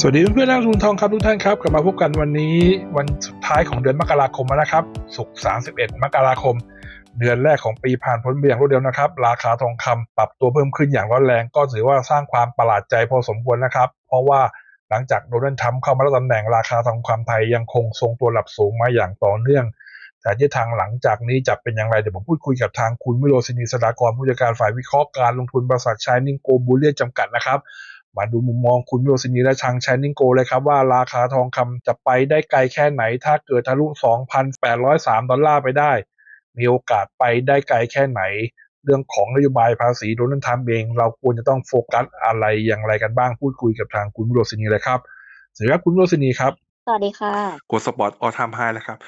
สวัสดีเพื่อนๆนักลงทุนทองคำทุกท่านครับกลับมาพบกันวันนี้วันสุดท้ายของเดือนมกราคมแล้วนะครับ ศุกร์31 มกราคม เดือนแรกของปีผ่านพ้นไปอย่างรวดเร็วนะครับ ราคาทองคำปรับตัวเพิ่มขึ้นอย่างร้อนแรง ก็ถือว่าสร้างความประหลาดใจพอสมควรนะครับ เพราะว่าหลังจากโดนัลด์ทรัมป์เข้ามารับตำแหน่งราคาทองคำไทยยังคงทรงตัวระดับสูงมาอย่างต่อเนื่องแต่ทิศทางหลังจากนี้จะเป็นอย่างไร เดี๋ยวผมพูดคุยกับทางคุณวิโรจนีสดากรผู้จัดการฝ่ายวิเคราะห์การลงทุนบริษัทชายนิงโกบูเลียจำกัดนะครับ มาดูมุมมองคุณวิโรจนีและทางชายนิงโกเลยครับว่าราคาทองคำจะไปได้ไกลแค่ไหน ถ้าเกิดทะลุ 2,803 ดอลลาร์ไปได้ มีโอกาสไปได้ไกลแค่ไหน เรื่องของนโยบายภาษีโดนัลด์ทรัมป์เอง เราควรจะต้องโฟกัสอะไรอย่างไรกันบ้างพูดคุยกับทางคุณวิโรจนีเลยครับสวัสดีครับคุณวิโรจนีครับ สวัสดีค่ะกดสปอร์ตออทามไฮแล้วครับ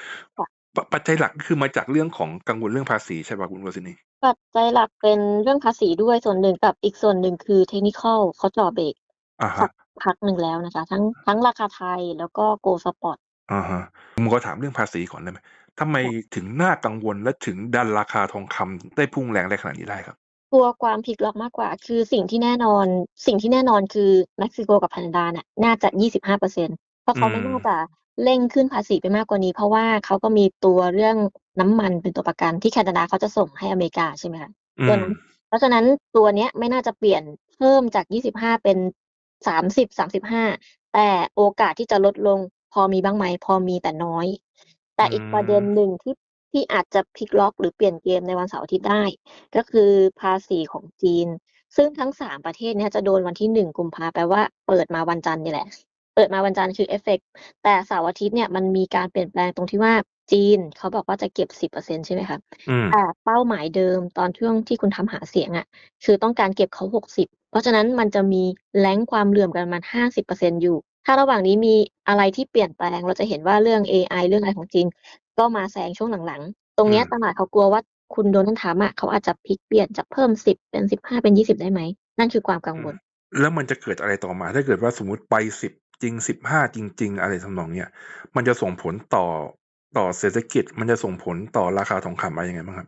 ค่ะปปัจจัยหลักคือมาจากเรื่องของกังวลเรื่องภาษีใช่ป่ะคุณวสินี ปัจจัยหลักเป็นเรื่องภาษีด้วยส่วนหนึ่งกับอีกส่วนหนึ่งคือเทคนิคอลเขาจ่อเบรกอ่าสัฮะ กพักหนึ่งแล้วนะคะ ทั้งทั้งราคาไทยแล้วก็โกลสปอร์ตอ่าฮะผมก็ถามเรื่องภาษีก่อนได้ไหมทำไมถึงน่ากังวลและถึงดันราคาทองคำได้พุ่งแรงได้ขนาดนี้ได้ครับตัวความพลิกล็อกมากกว่า คือสิ่งที่แน่นอน สิ่งที่แน่นอนคือเม็กซิโกกับแคนาดาเนี่ยน่าจะ 25เปอร์เซ็นเพราะเขาไม่อืมน่าจะ เร่งขึ้นภาษีไปมากกว่านี้ เพราะว่าเขาก็มีตัวเรื่องน้ำมันเป็นตัวประกันที่แคนาดาเขาจะส่งให้อเมริกาใช่ไหมคะอืตัวมนั้นเพราะฉะนั้นตัวเนี้ยไม่น่าจะเปลี่ยนเพิ่มจาก25เป็น30 35แต่โอกาสที่จะลดลงพอมีบ้างไหมพอมีแต่น้อย แต่อีกประเด็นหนึ่งที่ที่อาจจะพลิกล็อกหรือเปลี่ยนเกมในวันเสาร์อาทิตย์ได้ ก็คือภาษีของจีน ซึ่งทั้งสามประเทศเนี้ยจะโดนวันที่หนึ่งกุมภาแปลว่าเปิดมาวันจันทร์นี่แหละเปิดมาวันจันทร์คือเอฟเฟกแต่เสาร์อาทิตย์เนี่ยมันมีการเปลี่ยนแปลงตรงที่ว่าจีนเขาบอกว่าจะเก็บ10%ใช่ไหมคะอืมแต่เป้าหมายเดิมตอนช่วงที่คุณทำหาเสียงอะ่ะ คือต้องการเก็บเขาหกสิบเพราะฉะนั้นมันจะมีแรงความเหลื่อมกันประมาณห้าสิบเปอร์เซ็นอยู่ ถ้าระหว่างนี้มีอะไรที่เปลี่ยนแปลงเราจะเห็นว่าเรื่อง AI เรื่องอะไรของจีน ก็มาแซงช่วงหลังๆ ตรงเนี้ยอืมตลาดเขากลัวว่าคุณโดนัลด์ทรัมป์อะเขาอาจจะพลิกเปลี่ยนจากเพิ่มสิบเป็นสิบห้าเป็นยี่สิบได้ไหม นั่นคือความกังวล แล้วมันจะเกิดอะไรต่อมา ถ้าเกิดว่าสมมติไปสิบ จริงสิบห้าจริง ๆ อะไรทำนองเนี้ยมันจะส่งผลต่อต่อเศรษฐกิจ มันจะส่งผลต่อราคาทองคำอะไรยังไงบ้างครับ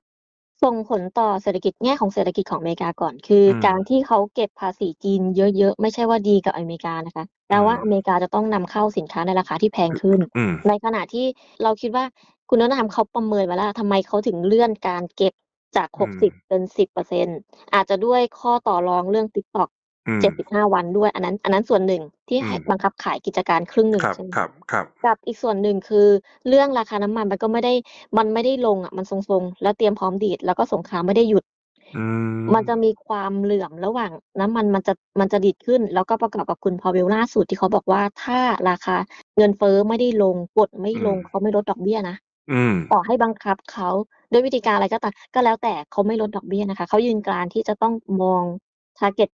ส่งผลต่อเศรษฐกิจแง่ของเศรษฐกิจของอเมริกาก่อน คืออมการที่เขาเก็บภาษีจีนเยอะๆ ไม่ใช่ว่าดีกับอเมริกานะคะแปลว่าอืมอเมริกาจะต้องนำเข้าสินค้าในราคาที่แพงขึ้น อืม ในขณะที่เราคิดว่าคุณโดนัลด์ทรัมป์เขาประเมินไว้แล้วทำไมเขาถึงเลื่อนการเก็บจาก อืม 60 เป็น 10เปอร์เซ็นอาจจะด้วยข้อต่อรองเรื่อง TikTok อืม75วันด้วย อันนั้น อันนั้นส่วนหนึ่งที่ให้อืมบังคับขายกิจการครึ่งหนึ่งครับใช่ไหมครับครับกับอีกส่วนหนึ่งคือเรื่องราคาน้ำมันมันก็ไม่ได้มันไม่ได้ลงอะมันทรงๆแล้วเตรียมพร้อมดีดแล้วก็สงครามไม่ได้หยุด อืมมันจะมีความเหลื่อมระหว่างน้ำมันมันจะมันจะดีดขึ้น แล้วก็ประกอบกับคุณพอเวลล่าสุดที่เขาบอกว่าถ้าราคาเงินเฟ้อไม่ได้ลงกดไม่ลงเขาไม่ลดดอกเบี้ยนะอืม ต่อให้บังคับเขาด้วยวิธีการอะไรก็ตามก็แล้วแต่เขาไม่ลดดอกเบี้ยนะคะเขายืนกรานที่จะต้องมอง target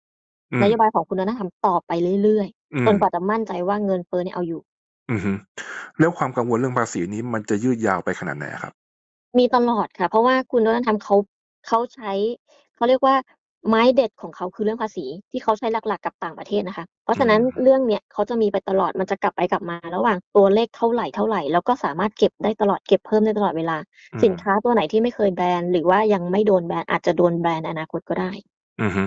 อืมนโยบายของคุณนะทำต่อไปเรื่อย อืๆมจนกว่าจะมั่นใจว่าเงินเฟ้อเนี่ยเอาอยู่ อือฮึ แล้วความกังวลเรื่องภาษีนี้มันจะยืดยาวไปขนาดไหนอะครับ มีตลอดค่ะ เพราะว่าคุณโดนัลด์ ทรัมป์ เขา เขาใช้ เขาเรียกว่า ไม้เด็ดของเขา คือเรื่องภาษี ที่เขาใช้หลัก ๆ กับต่างประเทศนะคะ เพราะฉะนั้นอืมเรื่องเนี้ยเขาจะมีไปตลอด มันจะกลับไปกลับมาระหว่างตัวเลขเท่าไหร่เท่าไหร่แล้วก็สามารถเก็บได้ตลอด เก็บเพิ่มได้ตลอดเวลา อืมสินค้าตัวไหนที่ไม่เคยแบน หรือว่ายังไม่โดนแบน อาจจะโดนแบนในอนาคตก็ได้ อือฮึ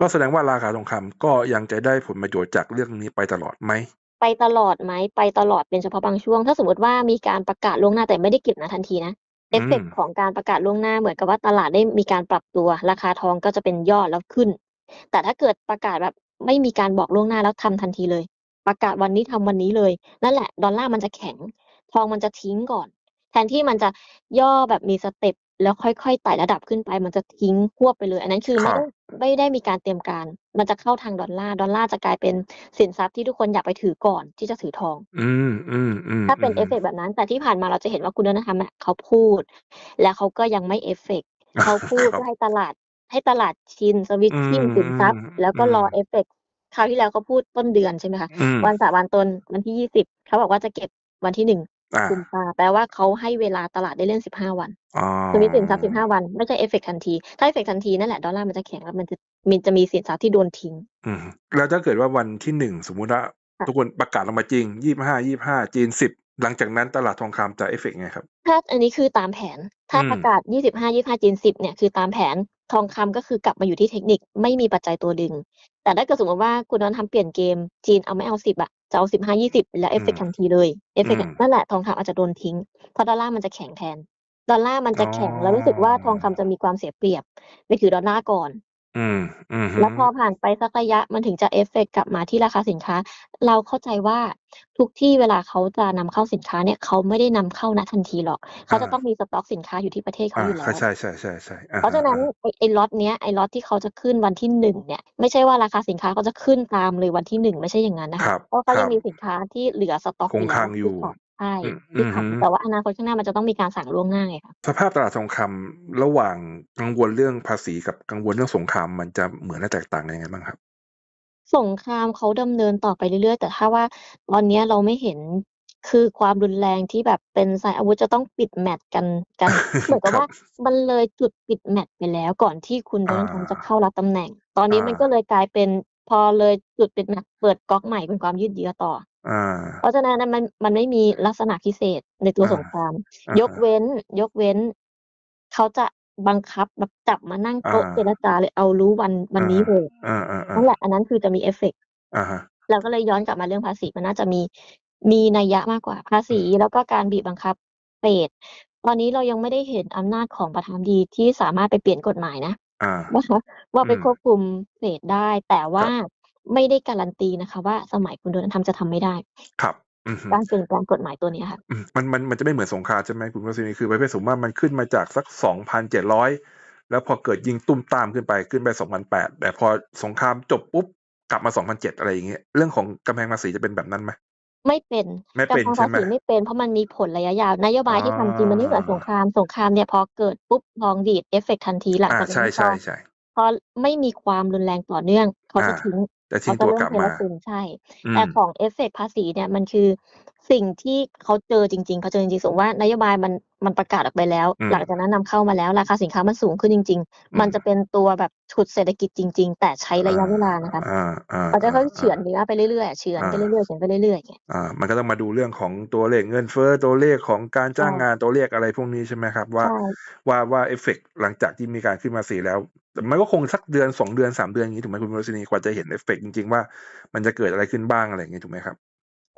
ก็แสดงว่าราคาทองคำก็ยังจะได้ผลประโยชน์จากเรื่องนี้ไปตลอดไหม ไปตลอดไหม ไปตลอดเป็นเฉพาะบางช่วง ถ้าสมมติว่ามีการประกาศล่วงหน้า แต่ไม่ได้เก็บนะทันทีนะ เอฟเฟกอืมของการประกาศล่วงหน้า เหมือนกับว่าตลาดได้มีการปรับตัว ราคาทองก็จะเป็นยอดแล้วขึ้น แต่ถ้าเกิดประกาศแบบไม่มีการบอกล่วงหน้า แล้วทำทันทีเลย ประกาศวันนี้ ทำวันนี้เลย นั่นแหละ ดอลลาร์มันจะแข็ง ทองมันจะทิ้งก่อน แทนที่มันจะย่อแบบมีสเต็ป แล้วค่อยๆไต่ระดับขึ้นไปมันจะทิ้งควบไปเลย อันนั้นคือครัไม่บได้ไม่ได้มีการเตรียมการ มันจะเข้าทางดอลลาร์ดอลลาร์จะกลายเป็นสินทรัพย์ที่ทุกคนอยากไปถือก่อนที่จะถือทอง อืมอืมอืมถ้าเป็นมเอฟเฟกต์แบบนั้น แต่ที่ผ่านมาเราจะเห็นว่าคุณโดนัลด์ทรัมป์อะเขาพูด แล้วเขาก็ยังไม่เอฟเฟกต์เขาพูดครับเพื่อให้ตลาดให้ตลาดชินสวิตชิ่งอืมสินทรัพย์อืมแล้วก็รออืมเอฟเฟกต์คราวที่แล้วเขาพูดต้นเดือนใช่ไหมคะอืมวันสาบานตนวันที่ยี่สิบเขาบอกว่าจะเก็บวันที่หนึ่ง อ่า กุมภา แปลว่าเขาให้เวลาตลาดได้เล่นสิบห้าวัน อ๋อ สวิตสินทรัพย์สิบห้าวัน ไม่ใช่เอฟเฟกต์ทันที ถ้าเอฟเฟกต์ทันทีนั่นแหละ ดอลลาร์มันจะแข็งแล้วมันจะมันจะมีสินทรัพย์ที่โดนทิ้ง อืมแล้วถ้าเกิดว่าวันที่หนึ่งสมมุติว่าค่ะ ทุกคนประกาศออกมาจริงยี่ห้ายี่ห้าจีนสิบหลังจากนั้นตลาดทองคำจะเอฟเฟกไงครับ ถ้าอันนี้คือตามแผน ถ้าอืม ประกาศ 25 25จีน10 เนี่ย คือตามแผน ทองคำก็คือกลับมาอยู่ที่เทคนิค ไม่มีปัจจัยตัวดึง แต่ถ้าเกิดสมมติว่าคุณโดนทำเปลี่ยนเกมจีนเอาไม่เอาสิบอะจะเอาสิบห้ายี่สิบแล้วเอฟเฟกอืมทันทีเลยเอฟเฟกอืมนั่นแหละทองคำอาจจะโดนทิ้งเพราะดอลลาร์มันจะแข็งแทน ดอลลาร์มันจะแข็งอ๋อแล้วรู้สึกว่าทองคำจะมีความเสียเปรียบไปถือดอลลาร์ก่อน อืม อืมฮึ แล้วพอผ่านไปสักระยะ มันถึงจะเอฟเฟกต์กลับมาที่ราคาสินค้า เราเข้าใจว่าทุกที่เวลาเขาจะนำเข้าสินค้าเนี่ย เขาไม่ได้นำเข้า ณ ทันทีหรอกเขาจะต้องมีสต็อกสินค้าอยู่ที่ประเทศเขาอ่าอยู่แล้วใช่ใช่ใช่ใช่อ่เพราะฉะนั้นอ่ไอ้ ไอ้ล็อตเนี้ย ไอ้ล็อตที่เขาจะขึ้นวันที่หนึ่งเนี่ย ไม่ใช่ว่าราคาสินค้าเขาจะขึ้นตามเลยวันที่หนึ่งไม่ใช่อย่างนั้นนะครัคะบเพราะเขาคยัรังบ มีสินค้าที่เหลือสต็อกคงค้างอยู่ที่ข ใช่อืมที่ขายอืมแต่ว่าอนาคตข้างหน้ามันจะต้องมีการสั่งล่วงหน้าไงคะ สภาพตลาดทองคำระหว่างกังวลเรื่องภาษีกับกังวลเรื่องสงคราม มันจะเหมือนและแตกต่างกันยังไงบ้างครับ สงครามเขาดำเนินต่อไปเรื่อย ๆ แต่ถ้าว่าตอนเนี้ยเราไม่เห็น คือความรุนแรงที่แบบเป็นสายอาวุธจะต้องปิดแมตช์กัน กัน เหมือนกับครับว่ามันเลยจุดปิดแมตช์ไปแล้ว ก่อนที่คุณโดนัลด์ทรัมป์จะเข้ารับตำแหน่ง ตอนนี้มันอ่าก็เลยกลายเป็น พอเลยจุดปิดแมตช์ เปิดก๊อกใหม่เป็นความยืดเยื้อต่อ อ่า เพราะฉะนั้นมันมันไม่มีลักษณะพิเศษในตัวอ่า สงคราม อ่ายกเว้น ยกเว้น เขาจะบังคับแบบจับมานั่งโต๊ะอ่าเจรจาเลย เอารู้วัน วันนี้เลยอ่าอ่าอ่านั่นแหละอันนั้นคือจะมีเอฟเฟกต์อ่าฮะ เราก็เลยย้อนกลับมาเรื่องภาษี มันน่าจะมี มีนัยยะมากกว่า ภาษีแล้วก็การบีบบังคับเฟดตอนนี้เรายังไม่ได้เห็นอำนาจของประธานาธิบดีที่สามารถไปเปลี่ยนกฎหมายนะอ่านะคะ ว่าไปอืมควบคุมเฟดได้ แต่ว่าครับ ไม่ได้การันตีนะคะว่าสมัยคุณโดนัลด์ทรัมป์จะทำไม่ได้ ครับอืมฮึการเปลี่ยนแปลงกฎหมายตัวเนี้ยค่ะอืมมันมันมันจะไม่เหมือนสงครามใช่ไหมคุณวัชรีคือประเภทสมมติว่ามันขึ้นมาจากสักสองพันเจ็ดร้อยแล้วพอเกิดยิงตุ้มตามขึ้นไปขึ้นไปสองพันแปดแต่พอสงครามจบปุ๊บกลับมาสองพันเจ็ดอะไรอย่างเงี้ยเรื่องของกำแพงภาษีจะเป็นแบบนั้นไหมไม่เป็นไม่การเป็นทางใช่ภาไหมษีไม่เป็นเพราะมันมีผลระยะยาวนโยบายที่ทำจริงมันไม่เหมือนสงครามสงครามเนี่ยพอเกิดปุ๊บทองดีดเอฟเฟกทันทีหลังอ่าจากนั้ใช่นพอใช่ใช่พอไม่มีความรุนแรงต่อเนื่องเขาจะอ่าทิ้ง จะทิ้เขางจะตัวเริ่กลัมบเทมาละซึมใช่ อืแต่ม ของเอฟเฟกภาษีเนี่ยมันคือสิ่งที่เขาเจอจริง ๆ เขาเจอจริงๆ สมมติว่านโยบายมันมันประกาศออกไปแล้ว อืมหลังจากนั้นนำเข้ามาแล้ว ราคาสินค้ามันสูงขึ้นจริง อืมๆมันจะเป็นตัวแบบฉุดเศรษฐกิจจริง ๆ แต่ใช้ระยะเวลานะคะอ่าอ่าเขาจะค่อยอ่าๆเฉือนเนื้อไปเรื่อยๆเฉือนไปอ่าเรื่อยๆเฉือนไปเรื่อยๆอย่างเงี้ยอ่า มันก็ต้องมาดูเรื่องของตัวเลขเงินเฟ้อตัวเลขของการจ้างใช่งานตัวเลขอะไรพวกนี้ใช่ไหมครับ ว่า ใช่ว่าว่าเอฟเฟกหลังจากที่มีการขึ้นมาสีแล้ว แต่มันก็คงสักเดือนสองเดือนสามเดือนอย่างนี้ถูกไหมคุณวรศินีกว่าจะเห็นเอฟเฟกจริงๆว่ามันจะเกิดอะไรขึ้นบ้างอะไรอย่างนี้ถูกไหมครับ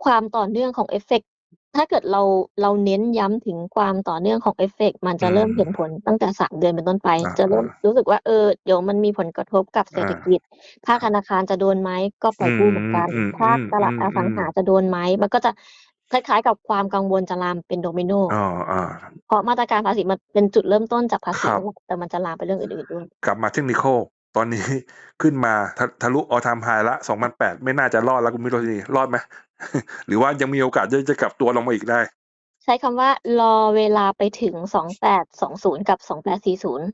ความต่อเนื่องของเอฟเฟกต์ถ้าเกิดเราเราเน้นย้ำถึงความต่อเนื่องของเอฟเฟกต์มันจะอืมเริ่มเห็นผลตั้งแต่สามเดือนเป็นต้นไปอ่าจะเริ่มอ่ารู้สึกว่าเออเดี๋ยวมันมีผลกระทบกับเศรษฐกิจภาคธนาคารจะโดนไหมก็ปล่อยกู้เหมือนกันอืมภาคตลาดอืมอสังหาอืมจะโดนไหมมันก็จะ คล้ายๆ กับความกังวลจะลามเป็นโดมิโนอ๋ออ่าเพราะมาตรการภาษีมันเป็นจุดเริ่มต้นจากภาษีครับนั่นแหละแต่มันจะลามไปเรื่องอื่นๆด้วยกลับมาเทคนิคตอนนี้ขึ้นมาทะทะลุออทามไฮละสองพันแปดไม่น่าจะรอดแล้วคุณมิโรศินีรอดไหมหรือว่ายังมีโอกาสที่จะกลับตัวลงมาอีกได้ ใช้คำว่ารอเวลาไปถึงสองแปดสองศูนย์กับสองแปดสี่ศูนย์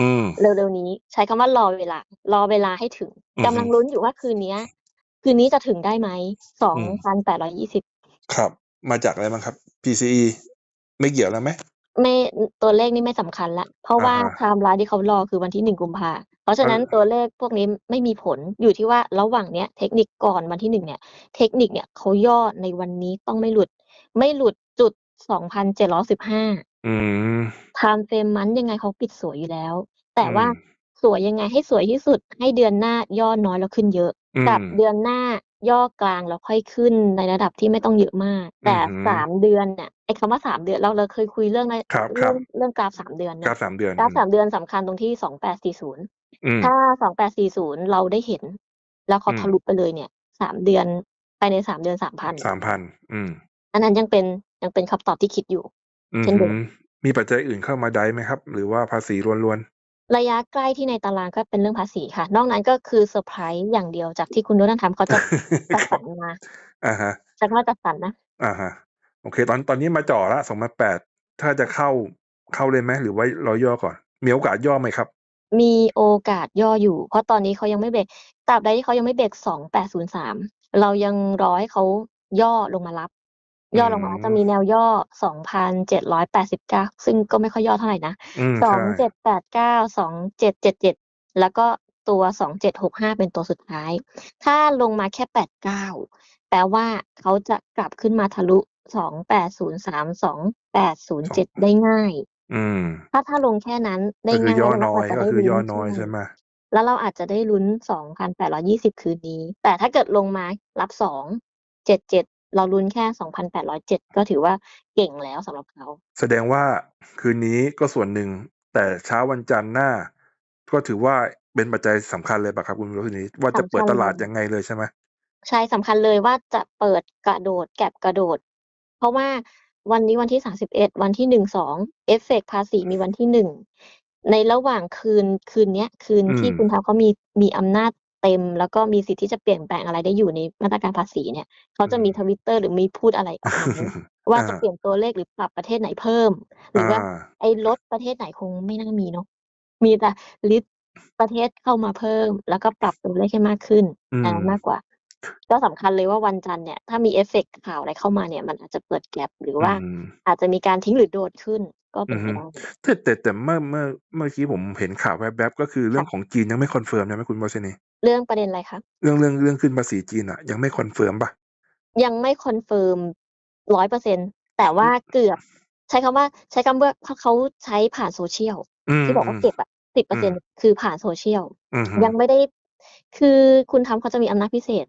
อืมเร็วๆนี้ ใช้คำว่ารอเวลา รอเวลาให้ถึงอือฮึกำลังลุ้นอยู่ว่าคืนเนี้ยคืนนี้จะถึงได้ไหมสองอืมพันแปดร้อยี่สิบ ครับ มาจากอะไรบ้างครับ PCE ไม่เกี่ยวแล้วไหม ไม่ตัวเลขนี่ไม่สำคัญละ เพราะว่าอ่าฮะ ไทม์ไลน์ที่เขารอคือวันที่หนึ่งกุมภาเพราะฉะนั้นเออตัวเลขพวกนี้ไม่มีผลอยู่ที่ว่าระหว่างเนี้ยเทคนิคก่อนวันที่หนึ่งเนี่ย เทคนิคเนี่ยเขาย่อในวันนี้ต้องไม่หลุด ไม่หลุดจุดสองพันเจ็ดร้อยสิบห้า อืม ไทม์เฟรมมันยังไงเขาปิดสวยอยู่แล้ว แต่อืมว่าสวยยังไงให้สวยที่สุด ให้เดือนหน้าย่อน้อยแล้วขึ้นเยอะ อืม กับเดือนหน้า ย่อกลางแล้วค่อยขึ้นในระดับที่ไม่ต้องเยอะมาก แต่อือหือสามเดือนเนี่ยไอ้คำว่าสามเดือนเราเราเคยคุยเรื่องในครับคเรื่รัอบงเรื่องกราฟสามเดือนกเนี่รายฟสามเดือนกราฟสามเดือนสำคัญตรงที่สองแปดสี่ศูนย์อืม ถ้าสองแปดสี่ศูนย์เราได้เห็น แล้วเขาอืมทะลุไปเลยเนี่ยสามเดือนภายในสามเดือนสามพันสามพันอืม อันนั้นยังเป็นยังเป็นคำตอบที่คิดอยู่ อืมเช่นเดิมมีปัจจัยอื่นเข้ามาได้ไหมครับ หรือว่าภาษีล้วน ระยะใกล้ที่ในตารางก็เป็นเรื่องภาษีค่ะ นอกนั้นก็คือเซอร์ไพรส์อย่างเดียวจากที่คุณโดนัลด์ทรัมป์เขาจะๆจัดคสรัรบรมาอ่าฮะ จากว่าจัดสรรนะ อ่าฮะ โอเค ตอนตอนนี้มาจ่อละสองพันแปดถ้าจะเข้าเข้าเลยไหมหรือว่าเราย่อก่อน มีโอกาสย่อไหมครับ มีโอกาสย่ออยู่ เพราะตอนนี้เขายังไม่เบรกตราบใดที่เขายังไม่เบรกสองแปดศูนย์สามเรายังรอให้เขาย่อลงมารับ ย่อลงมาอืมจะมีแนวย่อสองพันเจ็ดร้อยแปดสิบเก้าซึ่งก็ไม่ค่อยย่อเท่าไหร่นะอืมสองใช่เจ็ดแปดเก้าสองเจ็ดเจ็ดเจ็ดแล้วก็ตัวสองเจ็ดหกห้าเป็นตัวสุดท้าย ถ้าลงมาแค่แปดเก้าแปลว่าเขาจะกลับขึ้นมาทะลุสองแปดศูนย์สามสองแปดศูนย์เจ็ดได้ง่าย อืม ถ้าถ้าลงแค่นั้นได้ก็คือง่ายย่อแล้วเราน้อยอาจจะก็ได้คือลุ้นย่อน้อยใช่ใช่ไหมแล้วเราอาจจะได้ลุ้น2,820คืนนี้ แต่ถ้าเกิดลงมารับ277เราลุ้นแค่ 2,807 ก็ถือว่าเก่งแล้วสำหรับเขา แสดงว่าคืนนี้ก็ส่วนหนึ่ง แต่เช้าวันจันทร์หน้า ก็ถือว่าเป็นปัจจัยสำคัญเลยป่ะครับคุณรสนิว่าจะสำเปิดคัญตเลลาดยยังไงเลยใช่ไหมใช่สำคัญเลยว่าจะเปิดกระโดดแก็บกระโดด เพราะว่าวันนี้วันที่ 31 วันที่ 1 2 เอฟเฟกต์ภาษีมีวันที่ 1 ในระหว่างคืนคืนเนี้ย คืนอืที่มคุณทัพเขามีมีอำนาจ เต็ม แล้วก็มีสิทธิ์ที่จะเปลี่ยนแปลงอะไรได้อยู่ในมาตรการภาษีเนี่ยเขาอืจะมีมทวิตเตอร์หรือมีพูดอะไรออกมาไหมว่าอ่าจะเปลี่ยนตัวเลขหรือปรับประเทศไหนเพิ่ม หรืออ่าว่าไอ้ลดประเทศไหนคงไม่น่ามีเนาะมีแต่ลิสต์ประเทศเข้ามาเพิ่ม แล้วก็ปรับตัวเลขให้มากขึ้นอือันมนั้นมากกว่า ก็สำคัญเลยว่าวันจันทร์เนี่ยถ้ามีเอฟเฟกต์ข่าวอะไรเข้ามาเนี่ยมันอาจจะเปิดแกลบหรืออืว่ามอาจจะมีการทิ้งหรือโดดขึ้นก็อืเป็นอไปฮึได้แต่แต่แต่เมื่อเมื่อเมื่อกี้ผมเห็นข่าวแวบๆก็คือเรื่อค่ะงของจีนยังไม่คอนเฟิร์มใช่ไหมคุณวสินี เรื่องประเด็นอะไรคะ เรื่อง เรื่อง เรื่องขึ้นภาษีจีนอะยังไม่คอนเฟิร์มป่ะยังไม่คอนเฟิร์มร้อยเปอร์เซ็นแต่ว่าเกือบ ใช้คำว่า ใช้คำว่า เขา เขาใช้ผ่านโซเชียลอืมที่บอกอืว่า ม เก็บอะ สิบเปออืร์เซ็นมคือผ่านโซเชียลอืมฮึ ยังไม่ได้ คือคุณทำเขาจะมีอำนาจพิเศษ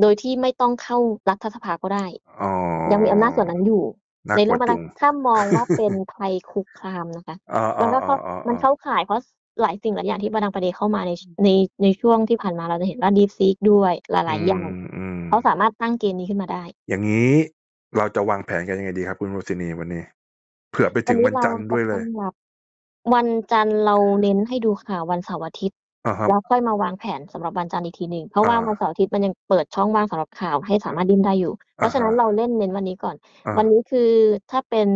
โดยที่ไม่ต้องเข้ารัฐสภาก็ได้ อ๋อ ยังมีอำนาจส่วนนั้นอยู่ น่าในกเรื่ลัอวงอะไรจุง ถ้ามองว่าเป็นภัยคุกคามนะคะอ๋ออ๋มัอนก็อ๋อเข้าอ๋อมันอ๋อเข้าข่าย เพราะ หลายสิ่งหลายอย่างที่บดังประเดเข้ามาในในในช่วงที่ผ่านมาเราจะเห็นว่าดีซีกด้วยหอืลายๆอย่างมอืมเขาสามารถตั้งเกณฑ์นี้ขึ้นมาได้ อย่างนี้เราจะวางแผนกันยังไงดีครับคุณวสินีวันนี้ เผื่อไปวัถึนงนี้วันเราจันทร์ก็ด้วยเลต้ยองรับวันจันทร์เราเน้นให้ดูข่าววันเสาร์อาทิตย์อ่าครับแล้วค่อยมาวางแผนสำหรับวันจันทร์อีกทีหนึ่งเพราะอ่าว่าวันเสาร์อาทิตย์มันยังเปิดช่องว่างสำหรับข่าวให้สามารถดิ้นได้อยู่ เพอ่าราะฉะฮะนั้นเราเล่นเน้นวันนี้ก่อนอ่าวันนี้คือถ้าเป็น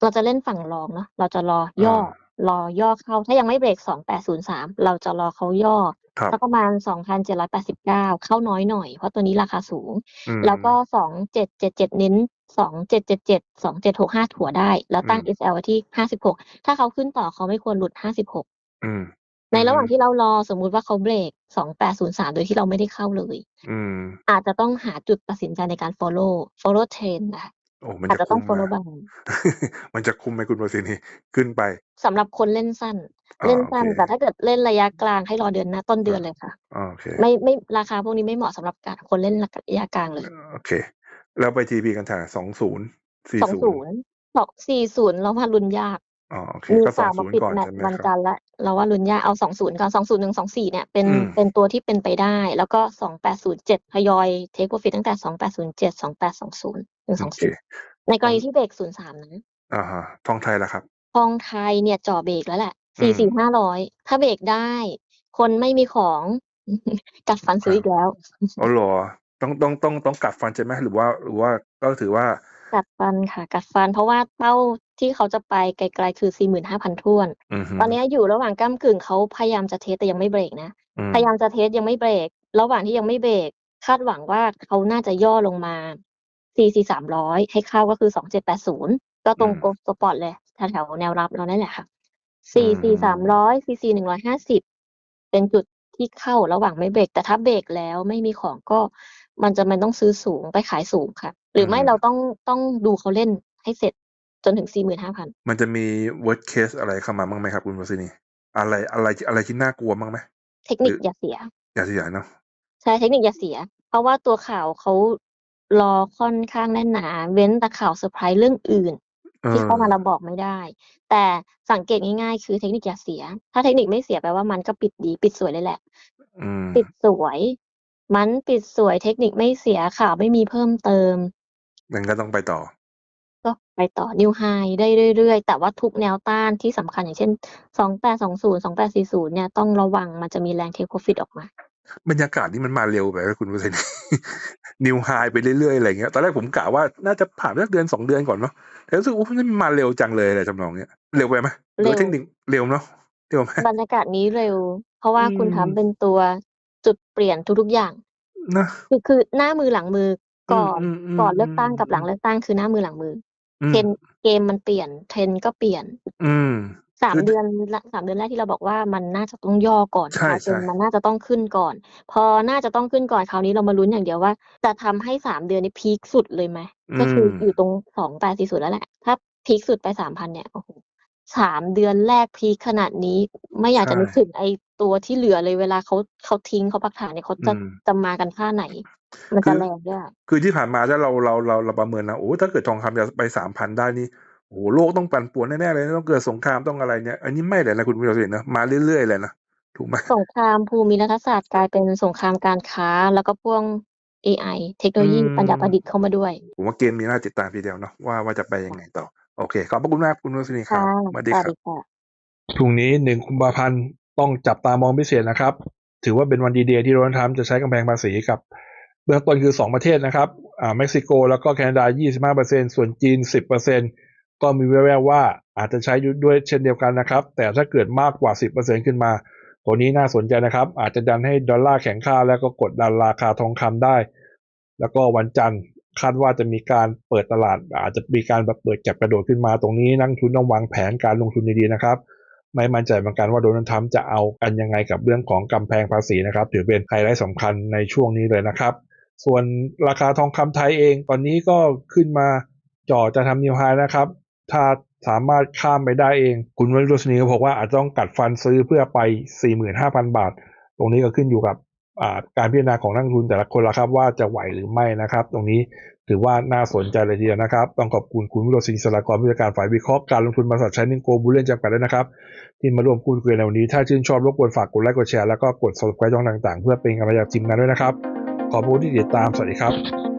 เราจะเล่นฝั่งรองเนาะเราจะรอย่ออ่า รอย่อเข้า ถ้ายังไม่เบรกสองแปดศูนย์สามเราจะรอเขาย่อครับสักประมาณสองพันเจ็ดร้อยแปดสิบเก้าเข้าน้อยหน่อย เพราะตัวนี้ราคาสูงอืมแล้วก็สองเจ็ดเจ็ดเจ็ดเน้นสองเจ็ดเจ็ดเจ็ดสองเจ็ดหกห้าถั่วได้ แล้วตั้งอืม SL ไว้ที่ห้าสิบหกถ้าเขาขึ้นต่อเขาไม่ควรหลุดห้าสิบหกอืมในอืระหว่างมที่เรารอสมมุติว่าเขาเบรก 2803 โดยที่เราไม่ได้เข้าเลยอืมอาจจะต้องหาจุดตัดสินใจในการ follow follow trend นะคะ โอ้ มันอาจจะจะต้อคุ้งม follow นะบ้าง มันจะคุ้มไหมคุณวสินีขึ้นไป สำหรับคนเล่นสั้นอ่าเล่นโอสั้นเคแต่ถ้าเกิดเล่นระยะกลางให้รอเดือนหน้า ต้นเดือนอ่าเลยค่ะอ่าโอเค ไม่ ไม่ ราคาพวกนี้ไม่เหมาะสำหรับการ คนเล่น ระยะกลางเลยโอเค แล้วไปทีพีกันถ่ายสองศูนย์สี่ศูนย์20 240 เราว่าลุ้นยาก อ๋อโอเคมีก็สอข่างวศูมานย์ปิดก่อนแมตใช่ช์ไหมวันครับ จันทร์ละเราว่าลุ้นยากเอา20ก่อน20 1 24เนี่ยเป็นอืม เป็นตัวที่เป็นไปได้ แล้วก็2807ทยอย take profit ตั้งแต่2807 2820ถึงโอเค24ในกรณีที่เบรก03นะ อ่าฮะทองไทยละครับ ทองไทยเนี่ยจ่อเบรกแล้วแหละอืม4-4-500ถ้าเบรกได้ คนไม่มีของ กัดฟันซื้ออีกแล้วอ๋อเหรอต้องต้องต้องต้องกัดฟันใช่ไหมหรือว่าหรือว่าก็ถือว่า กัดฟันค่ะ กัดฟันเพราะว่าเป้า ที่เขาจะไปไกลๆ คือ 45,000ท้วนอือฮึตอนนี้อยู่ระหว่างก้ากึ่งเขาพยายามจะเทสแต่ยังไม่เบรกนะอืมพยายามจะเทสยังไม่เบรก ระหว่างที่ยังไม่เบรก คาดหวังว่าเขาน่าจะย่อลงมา4 4 300 ให้เข้าก็คือ 2780 ก็ตรงโกลสปอร์ตเลยแถวๆแนวรับเรานั่นแหละค่ะ4 4 300 4 4 150 เป็นจุดที่เข้าระหว่างไม่เบรก แต่ถ้าเบรกแล้วไม่มีของก็มันจะมันต้องซื้อสูงไปขายสูงค่ะ หรือไม่เราต้องต้องดูเขาเล่นให้เสร็จ จนถึง 45,000 มันจะมี worst case อะไรเข้ามาบ้างไหมครับคุณวสินีอะไรอะไรอะไรที่น่ากลัวบ้างไหมเทคนิคหรืออย่าเสีย อย่าเสียเนาะใช่เทคนิคอย่าเสีย เพราะว่าตัวข่าวเขารอค่อนข้างแน่นหนา เว้นแต่ข่าวเซอร์ไพรส์เรื่องอื่นเอที่อเข้ามาเราบอกไม่ได้ แต่สังเกตง่ายๆ คือเทคนิคอย่าเสีย ถ้าเทคนิคไม่เสียแปลว่ามันก็ปิดดี ปิดสวยเลยแหละอืมปิดสวย มันปิดสวยเทคนิคไม่เสียข่าวไม่มีเพิ่มเติมมันก็ต้องไปต่อ ก็ไปต่อนิวไฮได้เรื่อย ๆ แต่ว่าทุกแนวต้านที่สำคัญอย่างเช่น 2820 2840 เนี่ยต้องระวังมันจะมีแรงเทคโปรฟิตออกมา บรรยากาศนี่มันมาเร็วไปไหมคุณวสินีนิวไฮไปเรื่อยๆอะไรเงี้ย ตอนแรกผมกะว่าน่าจะผ่านสักเดือนสองเดือนก่อนเนาะแต่รู้สึกว่ามันมาเร็วจังเลยอะไรจำนองเนี้ย เร็วไปไหมหรือว่าเร็วเทคนิคเร็วเนาะเร็วไหมบรรยากาศนี้เร็ว เพราะว่าอืมคุณทำเป็นตัวจุดเปลี่ยนทุกๆอย่างนะคือคือหน้ามือหลังมือก่อนมมก่อนเลือกตั้งมกับหลังเลือกตั้งคือหน้ามือหลังมือ อือมเทรนด์เกมมันเปลี่ยน เทรนด์ก็เปลี่ยน อืม สามคือ เดือนละสามเดือนแรกที่เราบอกว่า มันน่าจะต้องย่อก่อน ใช่กลายเป็นใช่มันน่าจะต้องขึ้นก่อน พอน่าจะต้องขึ้นก่อน คราวนี้เรามาลุ้นอย่างเดียวว่า จะทำให้สามเดือนนี้พีคสุดเลยไหมก็คืออยู่ตรงสองแปดสี่ศูนย์แล้วแหละ ถ้าพีคสุดไปสามพันเนี่ย โอ้โหสามเดือนแรกพีคขนาดนี้ ไม่อยากจะใช่นึกถึงไอ้ตัวที่เหลือเลย เวลาเขา เขาทิ้ง เขาปักฐานเนี่ย เขาจะอืมจะมากันท่าไหน มันคืจะอ แรงด้วยอะคือที่ผ่านมาถ้าเราเราเราเราประเมินนะโอ้ถ้าเกิดทองคำจะไปสามพันได้นี่โอ้โหโลกต้องปั่นป่วนแน่ๆเลยต้องเกิดสงครามต้องอะไรเนี่ย อันนี้ไม่เลยนะคุณวิโรจน์นะมาเรื่อยๆเลยนะถูกไหมสงครามภูมิรัฐศาสตร์กลายเป็นสงครามการค้า แล้วก็พวก AI เทคโนโลยีอืมปัญญาประดิษฐ์เข้ามาด้วย ผมว่าเกมนี้น่าติดตามทีเดียวเนาะว่าว่าจะไปยังไงต่อ โอเค ขอบพระคุณมากคุณวิโรจน์ครัค่ะบสวัสดีสวัสครับ ดีค่ะ พรุ่งนี้หนึ่งกุมภาพันธ์ต้องจับตามองพิเศษนะครับ ถือว่าเป็นวันดีเดย์ที่โดนัลด์ทรัมป์จะใช้กำแพงภาษีกับ เบื้องต้นคือ 2 ประเทศนะครับอ่าเม็กซิโกแล้วก็แคนาดา 25%ส่วนจีน 10%ก็มีแววๆว่าอาจจะใช้ด้วยเช่นเดียวกันนะครับ แต่ถ้าเกิดมากกว่า 10%ขึ้นมา ตัวนี้น่าสนใจนะครับ อาจจะดันให้ดอลลาร์แข็งค่า แล้วก็กดดันราคาทองคำได้ แล้วก็วันจันทร์คาดว่าจะมีการเปิดตลาด อาจจะมีการแบบเปิดจับกระโดดขึ้นมาตรงนี้นักทุนต้องวางแผนการลงทุนดีๆนะครับไม่มั่นใจเหมือนกันว่าโดนัลด์ทรัมป์จะเอากันยังไงกับเรื่องของกำแพงภาษีนะครับ ถือเป็นไฮไลท์สำคัญในช่วงนี้เลยนะครับ ส่วนราคาทองคำไทยเองตอนนี้ก็ขึ้นมาจ่อจะทำนิวไฮนะครับ ถ้าสามารถข้ามไปได้เอง คุณวิโรจนีก็บอกว่าอาจต้องกัดฟันซื้อเพื่อไป 45,000 บาท ตรงนี้ก็ขึ้นอยู่กับการพิจารณาของนักลงทุนแต่ละคนละครับว่าจะไหวหรือไม่นะครับ ตรงนี้ถือว่าน่าสนใจเลยทีเดียวนะครับ ต้องขอบคุณคุณวิโรจนีสลากรผู้จัดการฝ่ายวิเคราะห์การลงทุนบริษัทชนิงโกบูเลนจำกัดด้วยนะครับ ที่มาร่วมพูดคุยในวันนี้ ถ้าชื่นชอบรบกวนฝากกดไลค์กดแชร์แล้วก็กด subscribe ช่องต่างๆ เพื่อเป็นกำลังใจทีมงานด้วยนะครับ ขอบคุณที่ติดตามสวัสดีครับ